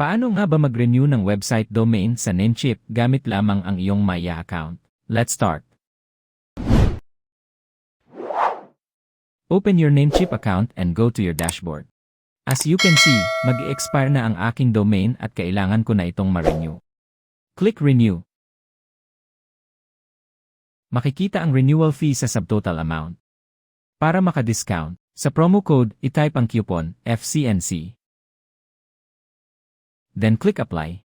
Paano nga ba mag-renew ng website domain sa Namecheap gamit lamang ang iyong Maya account? Let's start. Open your Namecheap account and go to your dashboard. As you can see, mag-expire na ang aking domain at kailangan ko na itong ma-renew. Click Renew. Makikita ang renewal fee sa subtotal amount. Para maka-discount, sa promo code, itype ang coupon, FCNC. Then click Apply.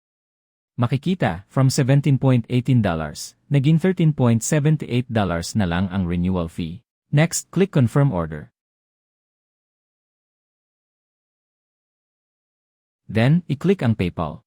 Makikita, from $17.18, naging $13.78 na lang ang renewal fee. Next, click Confirm Order. Then, i-click ang PayPal.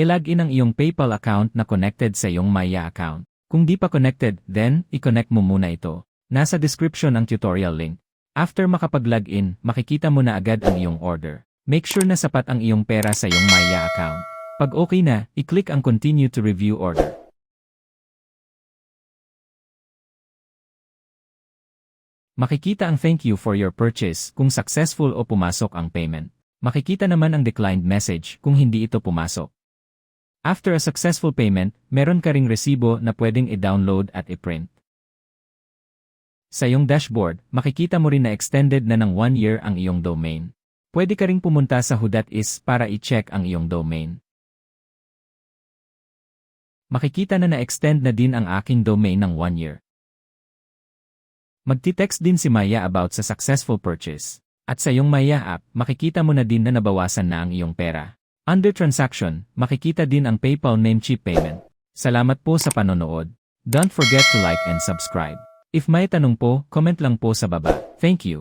I-log in ang iyong PayPal account na connected sa iyong Maya account. Kung di pa connected, then, i-connect mo muna ito. Nasa description ang tutorial link. After makapag-login, makikita mo na agad ang iyong order. Make sure na sapat ang iyong pera sa iyong Maya account. Pag okay na, i-click ang Continue to Review Order. Makikita ang thank you for your purchase kung successful o pumasok ang payment. Makikita naman ang declined message kung hindi ito pumasok. After a successful payment, meron ka ring resibo na pwedeng i-download at i-print. Sa iyong dashboard, makikita mo rin na extended na ng 1 year ang iyong domain. Pwede ka ring pumunta sa Who.is para i-check ang iyong domain. Makikita na na-extend na din ang aking domain ng 1 year. Magti-text din si Maya about sa successful purchase. At sa iyong Maya app, makikita mo na din na nabawasan na ang iyong pera. Under transaction, makikita din ang PayPal Namecheap payment. Salamat po sa panonood. Don't forget to like and subscribe. If may tanong po, comment lang po sa baba. Thank you.